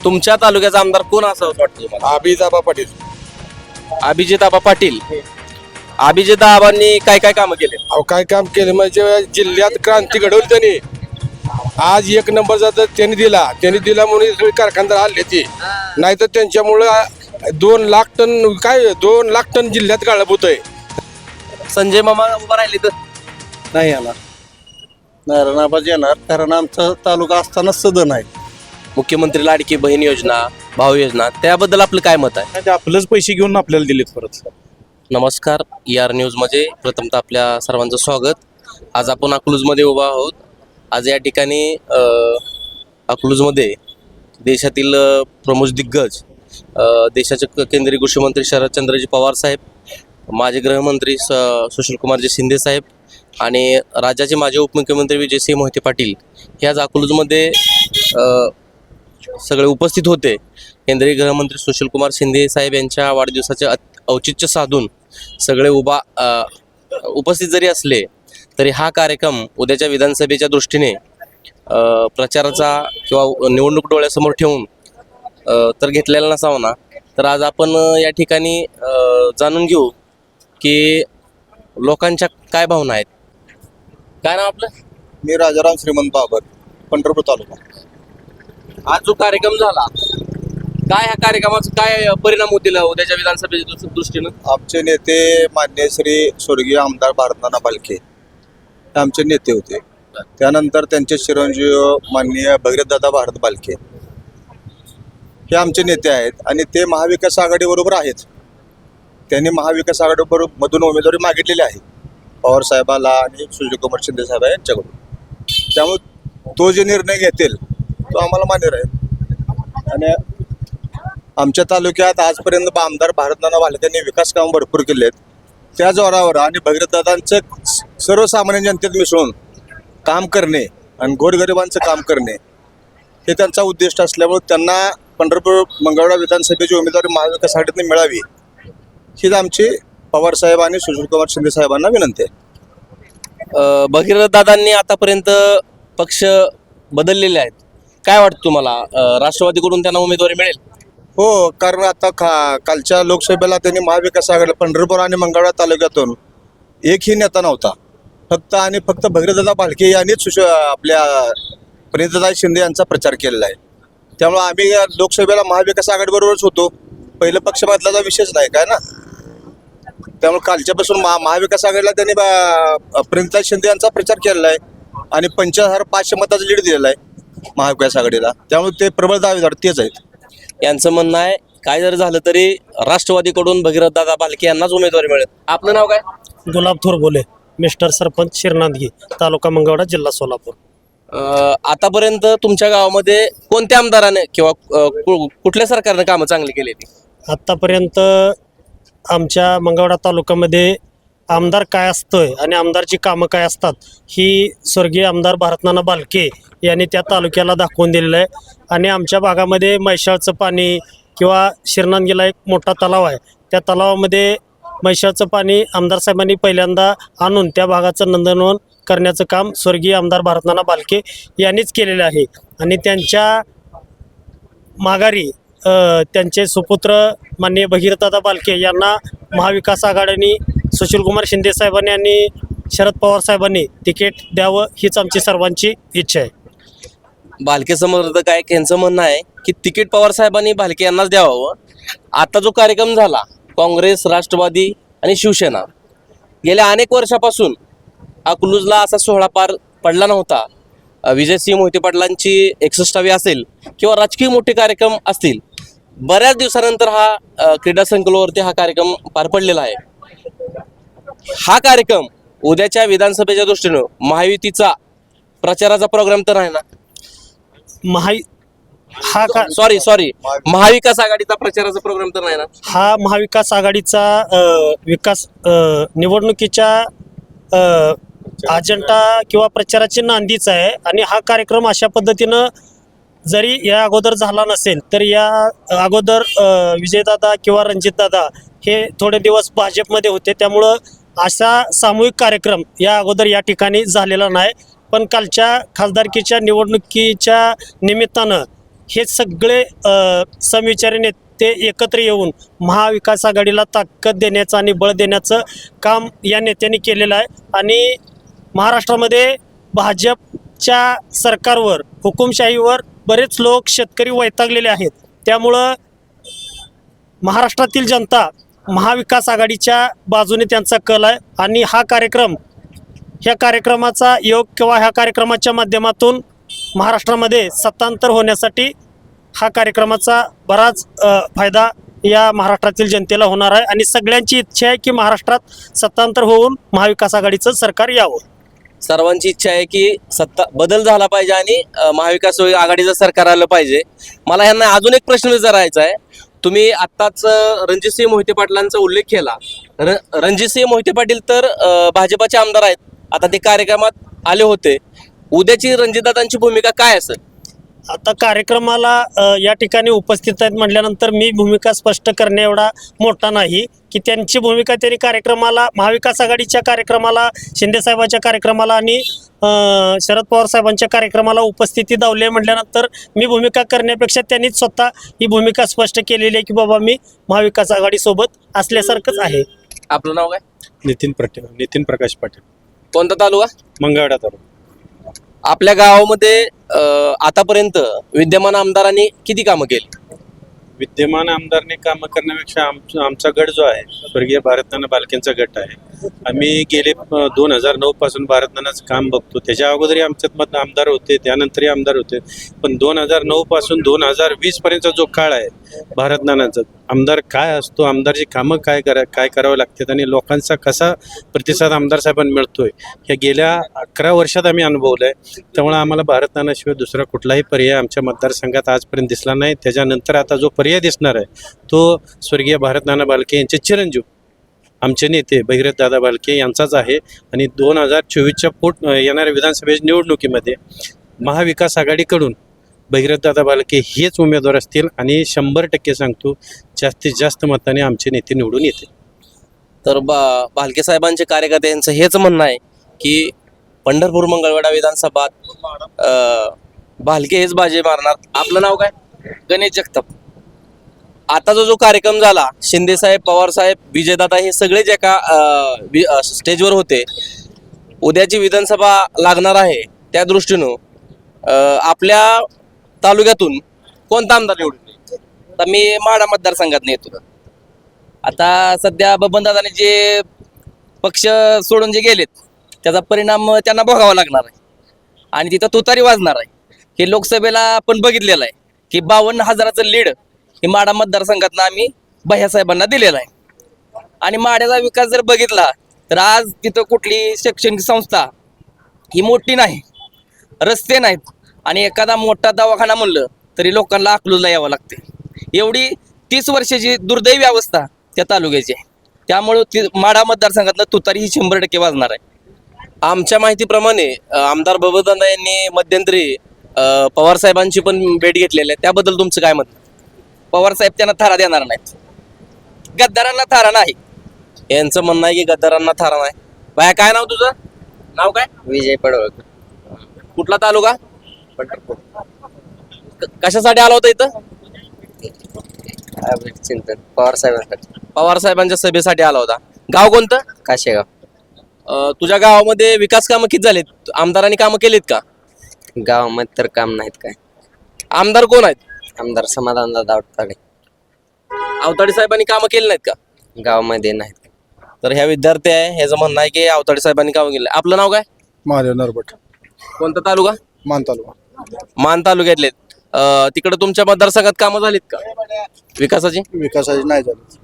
तुमच्या तालुक्याचा आमदार कोण असावं असं वाटतं तुम्हाला? अभिजाबा पाटील. अभिजित आबा पाटील. अभिजित आबांनी काय काय कामं केले? अहो काय काम केलं? म्हणजे जिल्ह्यात क्रांती घडवली त्यांनी. आज एक नंबर जात त्यांनी दिला त्यांनी दिला म्हणून सगळे कारखानदार आले ते. नाही तर त्यांच्यामुळं दोन लाख टन काय दोन लाख टन जिल्ह्यात गाळप आहे संजय मामा उभा राहिले तर? नाही येणार. नारायणाबाद येणार. कारण आमचा तालुका असताना सदन आहे. मुख्यमंत्री लाडकी बहीण योजना भाऊ योजना त्याबद्दल आपलं काय मत आहे? ते आपलंच पैसे घेऊन आपल्याला दिलेत परत. नमस्कार ई आर न्यूजमध्ये प्रथमतः आपल्या सर्वांचं स्वागत. आज आपण अकलूजमध्ये उभा आहोत. आज या ठिकाणी अ, अकलूजमध्ये देशातील अ, प्रमुख दिग्गज अ, देशाचे क- केंद्रीय कृषी मंत्री शरदचंद्रजी पवार साहेब माजी गृहमंत्री स सुशीलकुमारजी शिंदे साहेब आणि राज्याचे माजी उपमुख्यमंत्री विजयसिंह मोहिते पाटील. हे आज अकलूजमध्ये अ, सगळे उपस्थित होते. केंद्रीय गृहमंत्री सुशीलकुमार शिंदे साहेब यांच्या वाढदिवसाचे औचित्य साधून सगळे उभा उपस्थित जरी असले तरी हा कार्यक्रम उद्याच्या विधानसभेच्या दृष्टीने प्रचाराचा किंवा निवडणूक डोळ्यासमोर ठेवून तर घेतलेला नसावा ना? तर आज आपण या ठिकाणी जाणून घेऊ की लोकांच्या काय भावना आहेत. काय नाव आपलं? मी राजाराम श्रीमंत बाबर पंढरपूर तालुका. आज जो कार्यक्रम झाला काय ह्या कार्यक्रमाचा काय परिणाम होतील उद्याच्या विधानसभेच्या दृष्टीनं? आमचे नेते मान्य श्री स्वर्गीय आमदार भारतनाना बालके हे आमचे नेते होते. त्यानंतर त्यांचे चिरंजीव माननीय भगीरथदादा भारत बालके हे आमचे नेते आहेत आणि ते महाविकास आघाडीबरोबर आहेत. त्यांनी महाविकास आघाडीबरोबर मधून उमेदवारी मागितलेली आहे. पवार साहेबाला आणि सुशीलकुमार शिंदे साहेब यांच्याकडून. त्यामुळे तो जे निर्णय घेतील तो आम्हाला मान्य राहील. आणि आमच्या तालुक्यात आजपर्यंत आमदार भारतनाना भालकेंनी विकास कामं भरपूर केले आहेत. त्या जोरावर आणि भगीरथदादांचं सर्वसामान्य जनतेत मिसळून काम करणे आणि गोरगरिबांचं काम करणे हे त्यांचा उद्दिष्ट असल्यामुळे त्यांना पंढरपूर मंगळवेढा विधानसभेची उमेदवारी महाविकास आघाडीतून मिळावी हीच आमची पवार साहेब आणि सुशीलकुमार शिंदे साहेबांना विनंती आहे. भगीरथदादांनी आतापर्यंत पक्ष बदललेले आहेत. काय वाटतं तुम्हाला? राष्ट्रवादीकडून त्यांना उमेदवारी मिळेल? हो कारण आता खा कालच्या लोकसभेला त्यांनी महाविकास आघाडी पंढरपूर आणि मंगळवेढा तालुक्यातून एकही नेता नव्हता. फक्त आणि फक्त भगीरथदा भालके यांनीच सुश आपल्या प्रणितदा शिंदे यांचा प्रचार केलेला आहे. त्यामुळे आम्ही या लोकसभेला महाविकास आघाडीबरोबरच होतो. पहिलं पक्ष बदलाचा विषयच नाही काय ना? त्यामुळे कालच्यापासून महा महाविकास आघाडीला त्यांनी प्रणितदा शिंदे यांचा प्रचार केलेला आहे. आणि पंचाळीस पाचशे मताचा लीड दिलेला आहे. महाविकास आघाडीला. त्यामुळे ते प्रबळ दावेदार तेच आहेत. यांचं म्हणणं आहे काय जर झालं तरी राष्ट्रवादीकडून भगीरथ दादा भालके यांनाच उमेदवारी मिळेल. आपलं नाव काय? गुलाब थोरबोले मिस्टर सरपंच शिरनांदगी तालुका मंगळवाडा जिल्हा सोलापूर. अ, आतापर्यंत तुमच्या गावामध्ये कोणत्या आमदाराने किंवा अ, कु- कुठल्या सरकारने कामं चांगली केली ती आत्तापर्यंत आमच्या मंगळवाडा तालुक्यामध्ये आमदार काय असतंय आणि आमदारची कामं काय असतात ही स्वर्गीय आमदार भारतनाना बालके यांनी त्या तालुक्याला दाखवून दिलेलं आहे. आणि आमच्या भागामध्ये मैशाळचं पाणी किंवा शिरनांदगीला एक मोठा तलाव आहे. त्या तलावामध्ये म्हैसाळचं पाणी आमदार साहेबांनी पहिल्यांदा आणून त्या भागाचं नंदनवन करण्याचं काम स्वर्गीय आमदार भारतनाना बालके यांनीच केलेलं आहे. आणि त्यांच्या माघारी त्यांचे सुपुत्र माननीय भगीरथदादा बालके यांना महाविकास आघाडीने सुशीलकुमार शिंदे साहेबांनी आणि शरद पवार साहेबांनी तिकीट द्यावं हीच आमची सर्वांची इच्छा आहे. भालके समर्थक आहे यांचं म्हणणं आहे की तिकीट पवार साहेबांनी भालके यांनाच द्यावं. आता जो कार्यक्रम झाला काँग्रेस राष्ट्रवादी आणि शिवसेना गेल्या अनेक वर्षापासून अकलूजला असा सोहळा पार पडला नव्हता. विजयसिंह मोहिते पाटलांची एकसष्टावी असेल किंवा राजकीय मोठे कार्यक्रम असतील बऱ्याच दिवसानंतर हा क्रीडा संकुलावरती हा कार्यक्रम पार पडलेला आहे. हा कार्यक्रम उद्याच्या विधानसभेच्या दृष्टीनं महायुतीचा प्रचाराचा प्रोग्राम तर आहे ना? महा हा का सॉरी सॉरी महाविकास आघाडीचा प्रचाराचा प्रोग्राम तर नाही ना? हा महाविकास आघाडीचा अ, विकास अ, निवडणुकीच्या अ, अजेंडा किंवा प्रचाराची नांदीच आहे. आणि हा कार्यक्रम अशा पद्धतीनं जरी या अगोदर झाला नसेल तर या अगोदर अ, विजयदादा किंवा रणजितदादा हे थोडे दिवस भाजपमध्ये होते. त्यामुळं असा सामूहिक कार्यक्रम या अगोदर या ठिकाणी झालेला नाही. पण कालच्या खासदारकीच्या निवडणुकीच्या निमित्तानं हे सगळे समविचारी नेते एकत्र येऊन महाविकास आघाडीला ताकद देण्याचं आणि बळ देण्याचं काम या नेत्यांनी केलेलं आहे. आणि महाराष्ट्रामध्ये भाजपच्या सरकारवर हुकुमशाहीवर बरेच लोक शेतकरी वैतागलेले आहेत. त्यामुळं महाराष्ट्रातील जनता महाविकास आघाडीच्या बाजूने त्यांचा कल आहे. आणि हा कार्यक्रम ह्या कार्यक्रमाचा योग किंवा ह्या कार्यक्रमाच्या माध्यमातून महाराष्ट्रामध्ये सत्तांतर होण्यासाठी हा कार्यक्रमाचा बराच फायदा या महाराष्ट्रातील जनतेला होणार आहे. आणि सगळ्यांची इच्छा आहे की महाराष्ट्रात सत्तांतर होऊन महाविकास आघाडीचं सरकार यावं. सर्वांची इच्छा आहे की सत्ता बदल झाला पाहिजे आणि महाविकास आघाडीचं सरकार आलं पाहिजे. मला ह्यांना अजून एक प्रश्न विचारायचा आहे. तुम्ही आत्ताच रणजितसिंह मोहिते पाटलांचा उल्लेख केला. र रणजितसिंह मोहिते पाटील तर भाजपाचे आमदार आहेत. आता ते कार्यक्रमात आले होते. उद्याची रणजितदादांची भूमिका काय असेल? आता कार्यक्रमाला अ, या ठिकाणी उपस्थित आहेत म्हटल्यानंतर मी भूमिका स्पष्ट करणे एवढा मोठा नाही की त्यांची भूमिका त्यांनी कार्यक्रमाला महाविकास आघाडीच्या कार्यक्रमाला शिंदेसाहेबांच्या कार्यक्रमाला आणि अ, शरद पवार साहेबांच्या कार्यक्रमाला उपस्थिती दावली आहे म्हटल्यानंतर मी भूमिका करण्यापेक्षा त्यांनीच स्वतः ही भूमिका स्पष्ट केलेली आहे की बाबा मी महाविकास आघाडीसोबत असल्यासारखंच आहे. आपलं नाव काय? नितीन पाटील नितीन प्रकाश पाटील. कोणता तालुका? मंगळवेढा तालुका. आपल्या गावामध्ये आतापर्यंत विद्यमान आमदारांनी किती कामं केली? विद्यमान आमदारने कामं करण्यापेक्षा आमचा आमचा गट जो आहे स्वर्गीय भारतनाना बालकेंचा गट आहे. आम्ही गेले दोन हजार नऊ पासून भारतनानाचं काम बघतो. त्याच्या अगोदरही आमच्यात मत आमदार होते त्यानंतरही आमदार होते. पण दोन हजार नऊ पासून दोन हजार वीस पर्यंतचा जो काळ आहे भारतनानाचा आमदार काय असतो आमदारची कामं काय करा काय करावं लागतात आणि लोकांचा कसा प्रतिसाद आमदार साहेबांना मिळतोय ह्या गेल्या अकरा वर्षात आम्ही अनुभवलं आहे त्यामुळे आम्हाला भारतनानाशिवाय दुसरा कुठलाही पर्याय आमच्या मतदारसंघात आजपर्यंत दिसला नाही. त्याच्यानंतर आता जो पर्याय दिसणार आहे तो स्वर्गीय भारतनाना बालके यांचे चिरंजीव आमचे नेते भगीरथ दादा बालके यांचाच आहे आणि दोन हजार चोवीसच्या पोट येणाऱ्या विधानसभेच्या निवडणुकीमध्ये महाविकास आघाडीकडून भगीरथ दादा बालके हेच उमेदवार असतील आणि शंभर टक्के सांगतो जास्तीत जास्त मताने आमचे नेते निवडून येतील. तर बा भालके साहेबांचे कार्यकर्त्यांचं हेच म्हणणं आहे की पंढरपूर मंगळवेढा विधानसभा भालके हेच बाजी मारणार. आपलं नाव काय? गणेश जगताप. आता जो कार्यक्रम झाला शिंदेसाहेब पवारसाहेब विजयदादा हे सगळे जे का वि- स्टेजवर होते उद्याची विधानसभा लागणार आहे त्या दृष्टीनं आपल्या तालुक्यातून कोणता आमदार निवडून तर आता मी माडा मतदारसंघात येतो. आता सध्या बबनदादाने जे पक्ष सोडून जे गेलेत त्याचा परिणाम त्यांना भोगावा लागणार आहे. आणि तिथं तुतारी वाजणार आहे. हे लोकसभेला आपण बघितलेलं आहे की बावन्न हजाराचं लीड हे माडा मतदारसंघातनं आम्ही भैयासाहेबांना दिलेलं आहे. आणि माड्याचा विकास जर बघितला तर आज तिथं कुठली शैक्षणिक संस्था ही मोठी नाही रस्ते नाहीत. आणि एखादा मोठा दवाखाना म्हणलं तरी लोकांना अकलूजला यावं लागते. एवढी तीस वर्षाची दुर्दैवी अवस्था त्या तालुक्याची आहे. त्यामुळं ती माडा मतदारसंघातनं तुतारी ही शंभर टक्के वाजणार आहे. आमच्या माहितीप्रमाणे आमदार बबदादा यांनी मध्यंतरी पवारसाहेबांची पवार साहेबांची पण भेट घेतलेली आहे. त्याबद्दल तुमचं काय मत? पवार साहेब त्यांना थारा देणार नाहीत. गद्दारांना थारा नाही. यांचं म्हणणं आहे की गद्दारांना थारा नाही. बाया काय नाव तुझं? नाव काय? विजय पडवळकर. कुठला तालुका? क- कशासाठी आला होता इथं? चिंतन. पवार साहेबांसाठी. पवार साहेबांच्या सभेसाठी आला होता. गाव कोणतं? काशेगाव. अ, तुझ्या गावामध्ये विकास कामं किती झालेत? आमदारांनी कामं केलीत का? गावामध्ये तर काम नाहीत काय. आमदार कोण आहेत? आमदार समाधान दादा आवताडे आवताडे साहेबांनी कामं केली नाहीत का? गावामध्ये नाहीत. तर ह्या विद्यार्थी आहे ह्याचं म्हणणं आहे की आवताडे साहेबांनी कामं केलं. आपलं नाव काय? महादेव नरबट कोणता तालुका? मान तालुका. मान तालुक्यातले तिकडे तुमच्या मतदारसंघात कामं झालीत का? विकासाची? विकासाची नाही झाली.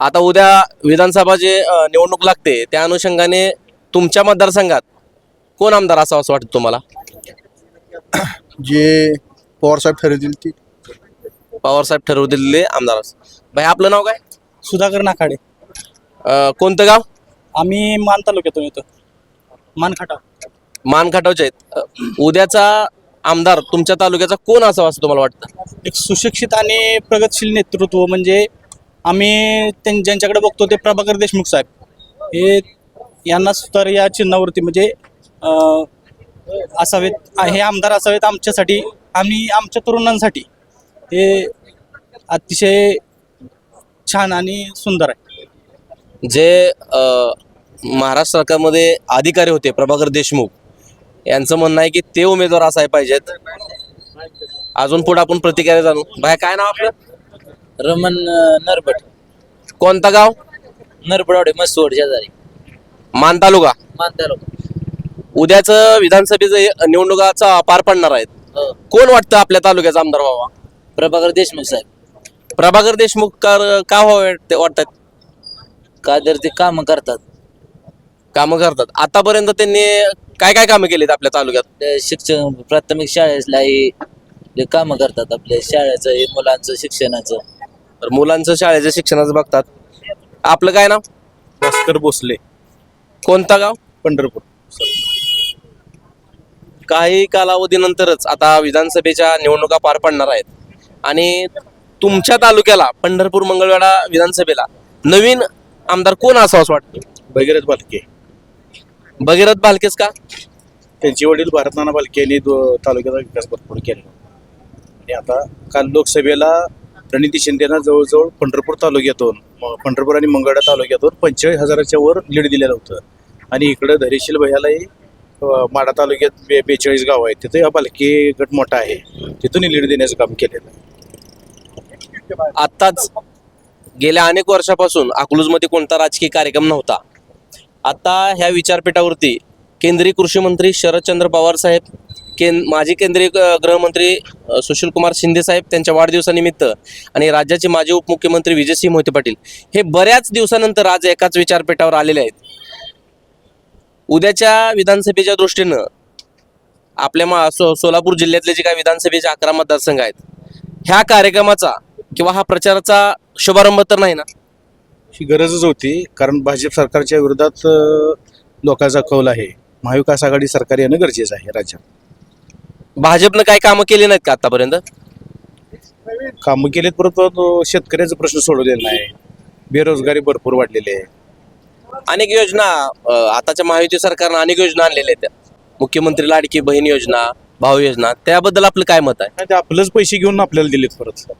आता उद्या विधानसभा जे अ, निवडणूक लागते त्या अनुषंगाने तुमच्या मतदारसंघात कोण आमदार असावं असं वाटतं तुम्हाला? जे पवार साहेब ठरवतील ती. पवार साहेब ठरवू दिलेले आमदार. भाई आपलं नाव काय? सुधाकर नाकाडे अ, कोणतं गाव? आम्ही मान तालुक्यातून येतो. मानखाटा. मानखाटावचे आहेत. अ, उद्याचा आमदार तुमच्या तालुक्याचा कोण असावा असं तुम्हाला वाटतं? एक सुशिक्षित आणि प्रगतशील नेतृत्व म्हणजे आम्ही त्यां ज्यांच्याकडे बघतो ते प्रभाकर देशमुख साहेब. हे यांना सुतार या चिन्हावरती म्हणजे अं, असावेत हे आमदार असावेत आमच्यासाठी. आणि आमच्या तरुणांसाठी हे अतिशय छान आणि सुंदर आहे. जे महाराष्ट्र सरकारमध्ये अधिकारी होते प्रभाकर देशमुख यांचं म्हणणं आहे की ते उमेदवार असाय पाहिजेत. अजून पुढे आपण प्रतिक्रिया जाणू. बाय काय नाव आपलं? रमण नरबट कोणता गाव? नरबडवाडे मसवड शेजारी. मान तालुका. मानतालो उद्याच विधानसभेचं निवडणुकाचा पार पडणार आहेत. कोण वाटतं आपल्या तालुक्याचा आमदार व्हावा? प्रभाकर देशमुख साहेब. प्रभाकर देशमुख का का व्हावे ते वाटतात? का तर ते कामं करतात. कामं करतात. आतापर्यंत त्यांनी काय काय कामं केलीत आपल्या तालुक्यात? ते शिक्षण प्राथमिक शाळेलाही ते कामं करतात आपल्या शाळेचं हे मुलांचं शिक्षणाचं. तर मुलांचं शाळेचं शिक्षणाचं बघतात. आपलं काय नाव? भास्कर भोसले. कोणता गाव? पंढरपूर. काही कालावधीनंतरच आता विधानसभेच्या निवडणुका पार पडणार आहेत. आणि तुमच्या तालुक्याला पंढरपूर मंगळवेढा विधानसभेला नवीन आमदार कोण असावं असं वाटतं? भगीरथ बालके. भगीरथ बालकेच का? त्यांचे वडील भारतनाना बालके यांनी तालुक्याचा विकास भरपूर केला आणि आता काल लोकसभेला प्रणिती शिंदेना जवळजवळ पंढरपूर तालुक्यातून पंढरपूर आणि मंगळा तालुक्यातून पंचेचाळीस हजाराच्या वर लीड दिलेलं होतं. आणि इकडं धैर्यशील भैयालाही माडा तालुक्यात बे बेचाळीस गाव आहे तिथे हा गट मोठा आहे. तिथून लीड देण्याचं काम केलेलं आहे. आत्ताच गेल्या अनेक वर्षापासून अकलूजमध्ये कोणता राजकीय कार्यक्रम नव्हता. आता ह्या विचारपीठावरती केंद्रीय कृषी मंत्री शरदचंद्र पवार साहेब केन माजी केंद्रीय गृहमंत्री सुशील सुशीलकुमार शिंदे साहेब त्यांच्या वाढदिवसानिमित्त आणि राज्याचे माजी उपमुख्यमंत्री विजयसिंह मोहिते पाटील हे बऱ्याच दिवसानंतर आज एकाच विचारपीठावर आलेले आहेत. उद्याच्या विधानसभेच्या दृष्टीनं आपल्या मा सो सोलापूर जिल्ह्यातले जे काही विधानसभेचे अकरा मतदारसंघ आहेत ह्या कार्यक्रमाचा किंवा हा प्रचाराचा शुभारंभ तर नाही ना? ही गरजच होती कारण भाजप सरकारच्या विरोधात लोकांचा कौल आहे. महाविकास आघाडी सरकार येणं गरजेचं आहे राज्यात. भाजपनं काही कामं केली नाहीत का आतापर्यंत? कामं केलेत परंतु शेतकऱ्याचा प्रश्न सोडवलेला नाही. बेरोजगारी भरपूर वाढलेली आहे. अनेक योजना आताच्या महायुती सरकारनं अनेक योजना आणलेल्या आहेत. मुख्यमंत्री लाडकी बहीण योजना भाऊ योजना त्याबद्दल आपलं काय मत आहे? ते आपलंच पैसे घेऊन आपल्याला दिलेत परत.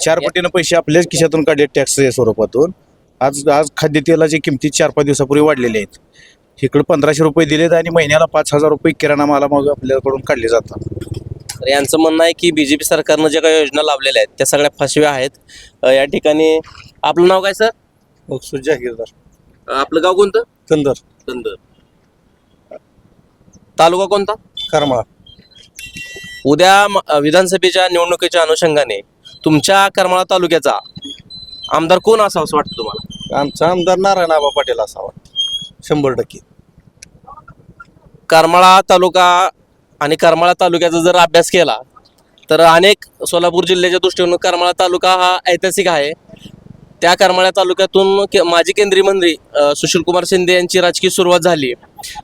चार पटीनं पैसे आपल्याच खिशातून काढले टॅक्सच्या स्वरूपातून. आज आज खाद्यतेलाची किमती चार पाच दिवसापूर्वी वाढलेल्या आहेत. इकडे पंधराशे रुपये दिलेत आणि महिन्याला पाच हजार रुपये किराणा माला मग आपल्याकडून काढले जातात. तर यांचं म्हणणं आहे की बीजेपी सरकारनं ज्या काही योजना लावलेल्या आहेत त्या सगळ्या फसव्या आहेत. अ, या ठिकाणी आपलं नाव काय सर? जागीरदार. आपलं गाव कोणतं? कंदर. चंदर तालुका कोणता? करमाळा. उद्या म- विधानसभेच्या निवडणुकीच्या अनुषंगाने तुमच्या करमाळा तालुक्याचा आमदार कोण असावं असं वाटतं तुम्हाला? आमचा आमदार नारायण आबा पाटील असावा. शंभर टक्के. करमाळा तालुका आणि करमाळा तालुक्याचा जर अभ्यास केला तर अनेक सोलापूर जिल्ह्याच्या दृष्टीने करमाळा तालुका हा ऐतिहासिक आहे. त्या करमाळा तालुक्यातून के- माजी केंद्रीय मंत्री सुशीलकुमार शिंदे यांची राजकीय सुरुवात झाली.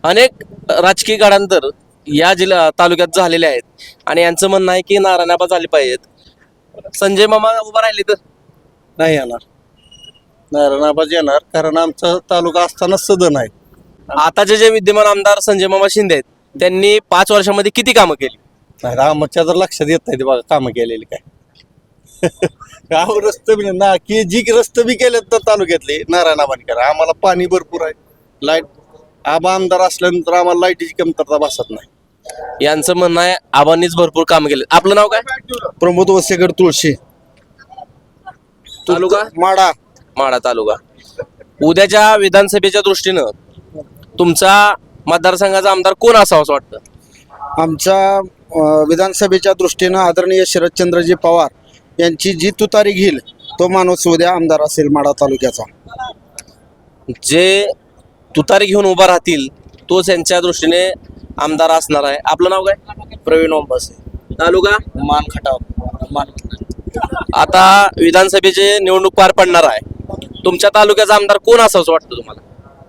अनेक राजकीय गडांतर या जिल्हा तालुक्यात झालेले आहेत. आणि यांचं म्हणणं आहे की नारायणाबा झाले पाहिजेत. संजय मामा उभा राहिले तर? नाही येणार. नारायण आबाज येणार कारण आमचा तालुका असताना सदन आहे. आताचे जे विद्यमान आमदार संजय मामा शिंदे आहेत त्यांनी पाच वर्षामध्ये किती कामं केली? नाही आमच्या तर लक्षात येत नाही ते बघा कामं केलेली काय. गाव रस्ते बी ना की जी रस्ते बी केलेत तर तालुक्यातले नारायण आबाने करा आम्हाला पाणी भरपूर आहे. लाइट आबा आमदार असल्यानंतर आम्हाला लाईटीची कमतरता भासत नाही. यांचं म्हणणं आहे आबांनीच भरपूर कामं केली आपलं नाव काय? प्रमोद वसेकर तुळशी. तालुका? माडा. माडा तालुका. उद्याच्या विधानसभेच्या दृष्टीनं तुमचा मतदारसंघाचा आमदार कोण असावा असं वाटतं? आमच्या अ, विधानसभेच्या दृष्टीनं आदरणीय शरदचंद्रजी पवार यांची जी तुतारी घेईल तो माणूस उद्या आमदार असेल माडा तालुक्याचा. जे तुतारी घेऊन उभा राहतील तोच यांच्या दृष्टीने आमदार असणार आहे. आपलं नाव काय? प्रवीण ओंबासे. तालुका? मान खटाव मान आता विधानसभेचे निवडणूक पार पडणार आहे तुमच्या तालुक्याचा आमदार कोण असावं असं वाटतं तुम्हाला?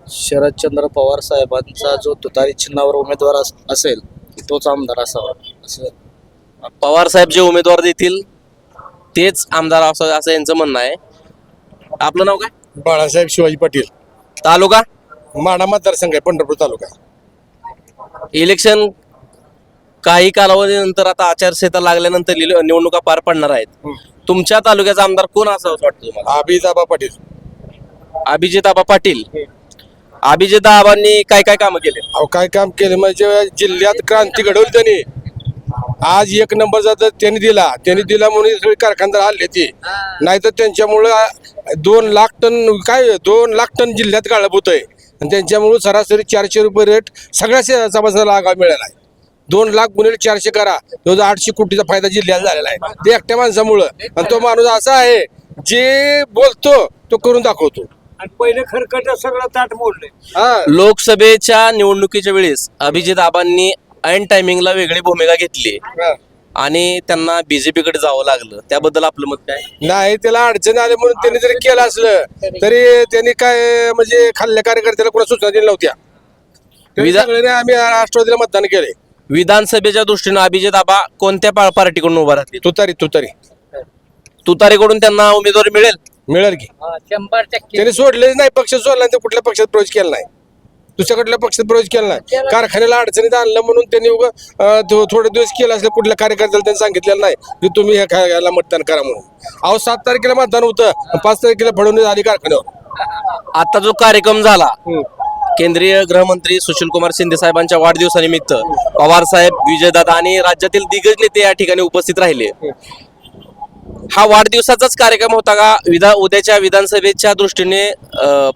शरदचंद्र पवार साहेबांचा जो तुतारी चिन्हावर उमेदवार अस- असेल तोच आमदार असावा. असं पवार साहेब जे उमेदवार देतील तेच आमदार असं असं यांचं म्हणणं आहे. आपलं नाव काय? बाळासाहेब शिवाजी पाटील. तालुका? माडा मतदारसंघ आहे पंढरपूर तालुका. इलेक्शन काही कालावधीनंतर आता आचारसंहिता लागल्यानंतर लिल- निवडणुका पार पडणार आहेत. तुमच्या तालुक्याचा आमदार कोण असावं असं वाटतं तुम्हाला? अभिजाबा पाटील. अभिजित आबा पाटील. अभिजित आबांनी काय काय कामं केले? अहो काय काम केलं? म्हणजे जिल्ह्यात क्रांती घडवली त्यांनी. आज एक नंबरचा तर त्यांनी दिला त्यांनी दिला म्हणून सगळे कारखानदार आले ते. नाही तर त्यांच्यामुळं दोन लाख टन काय दोन लाख टन जिल्ह्यात गाळप होत आहे आणि त्यांच्यामुळं सरासरी चारशे रुपये रेट सगळ्या सभासदाला आगाव मिळाला आहे. दोन लाख गुन्हे चारशे करा. जवळजवळ आठशे कोटीचा फायदा जिल्ह्याला झालेला आहे. ते एकट्या माणसामुळं. आणि तो माणूस असा आहे जे बोलतो तो करून दाखवतो. आणि पहिले खरकट सगळं ताट मोडले हा. लोकसभेच्या निवडणुकीच्या वेळेस अभिजित आबांनी ऐन टायमिंगला वेगळी भूमिका घेतली. आणि त्यांना बीजेपीकडे जावं लागलं. त्याबद्दल आपलं मत काय? नाही त्याला अडचण आली म्हणून त्यांनी जरी केलं असलं तरी त्यांनी काय म्हणजे खाल्ल्या कार्यकर्त्याला कोणा सूचना दिल्या नव्हत्या. विधा- सगळ्यांनी आम्ही राष्ट्रवादीला मतदान केले विधानसभेच्या दृष्टीनं अभिजित आबा कोणत्या पा- पार्टीकडून उभा राहतील? तुतारी तुतारी. तुतारीकडून त्यांना उमेदवारी मिळेल? मिळेल की. शंभर टक्के. त्यांनी सोडलेच नाही पक्ष सोडला आणि ते कुठल्या पक्षात प्रवेश केला नाही. दुसऱ्या कुठल्या पक्षात प्रवेश केला नाही. कारखान्याला अडचणीत आणलं म्हणून त्यांनी उगा थोडे दिवस केलं असलं कुठल्या कार्यकर्त्याला त्यांनी सांगितलेलं नाही की तुम्ही ह्या मतदान करा म्हणून. अहो सात तारखेला मतदान होतं पाच तारखेला फडवणीस आली कारखान्यावर. आता जो कार्यक्रम झाला केंद्रीय गृहमंत्री सुशील कुमार शिंदे साहेबांच्या वाढदिवसानिमित्त पवार साहेब विजयदादा आणि राज्यातील दिग्गज नेते या ठिकाणी उपस्थित राहिले. हा वाढदिवसाचाच कार्यक्रम होता का? विधा उद्याच्या विधानसभेच्या दृष्टीने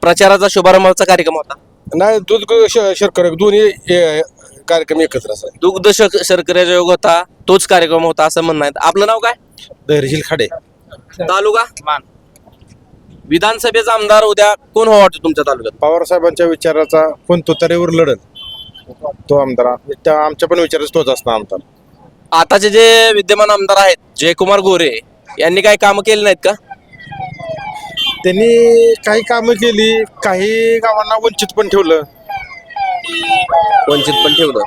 प्रचाराचा शुभारंभाचा कार्यक्रम होता? नाही दूध शर्करा दोन्ही हे, कार्यक्रम एकत्र असाय दुग्ध शक- शर्करेचा योग होता तोच कार्यक्रम होता असं म्हणणं आहे. आपलं नाव काय? धैर्यशील खाडे. तालुका? मान. विधानसभेचा आमदार उद्या कोण हो वाटतो तुमच्या तालुक्यात? पवार साहेबांच्या विचाराचा कोण तुतारीवर लढल तो आमदार त्या आमच्या पण विचाराचा तोच असणार आमदार आताचे जे विद्यमान आमदार आहेत जयकुमार गोरे यांनी काही कामं केली नाहीत का? त्यांनी काही कामं केली काही गावांना वंचित पण ठेवलं. वंचित पण ठेवलं.